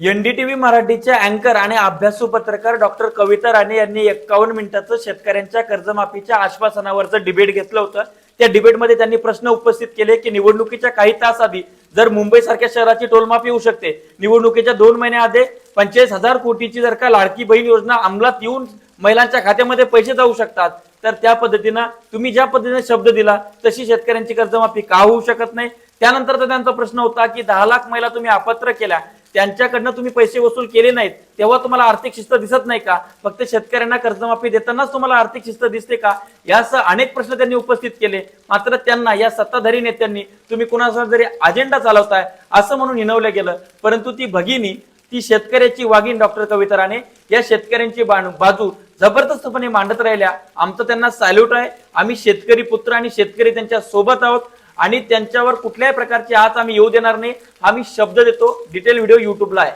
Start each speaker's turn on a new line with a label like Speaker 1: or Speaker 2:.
Speaker 1: NDTV मराठीच्या अँकर आणि अभ्यासू पत्रकार डॉक्टर कविता राणे यांनी एक्कावन्न मिनिटाचं शेतकऱ्यांच्या कर्जमाफीच्या आश्वासनावरचं डिबेट घेतलं होतं. त्या डिबेटमध्ये त्यांनी प्रश्न उपस्थित केले की निवडणुकीच्या काही तास आधी जर मुंबई सारख्या शहराची टोलमाफी होऊ शकते निवडणुकीच्या दोन महिन्याआधी पंचेचाळीस हजार कोटीची जर का लाडकी बहीण योजना अंमलात येऊन महिलांच्या खात्यामध्ये पैसे जाऊ शकतात तर त्या पद्धतीनं तुम्ही ज्या पद्धतीने शब्द दिला तशी शेतकऱ्यांची कर्जमाफी का होऊ शकत नाही? त्यानंतर त्यांचा प्रश्न होता की दहा लाख महिला तुम्ही अपात्र केल्या त्यांच्याकडनं तुम्ही पैसे वसूल केले नाहीत तेव्हा तुम्हाला आर्थिक शिस्त दिसत नाही का? फक्त शेतकऱ्यांना कर्जमाफी देतानाच तुम्हाला आर्थिक शिस्त दिसते का? यासह अनेक प्रश्न त्यांनी उपस्थित केले. मात्र त्यांना या सत्ताधारी नेत्यांनी तुम्ही कुणाचा जरी अजेंडा चालवताय असं म्हणून हिनवलं गेलं. परंतु ती भगिनी ती शेतकऱ्याची वाघीण डॉक्टर कविता राणे या शेतकऱ्यांची बाजू जबरदस्तपणे मांडत राहिल्या. आमचं त्यांना सॅल्यूट आहे. आम्ही शेतकरी पुत्र आणि शेतकरी त्यांच्यासोबत आहोत. आणि त्यांच्यावर कुठल्याही प्रकारची आज आम्ही येऊ देणार नाही. आम्ही शब्द देतो. डिटेल व्हिडिओ युट्यूबला आहे.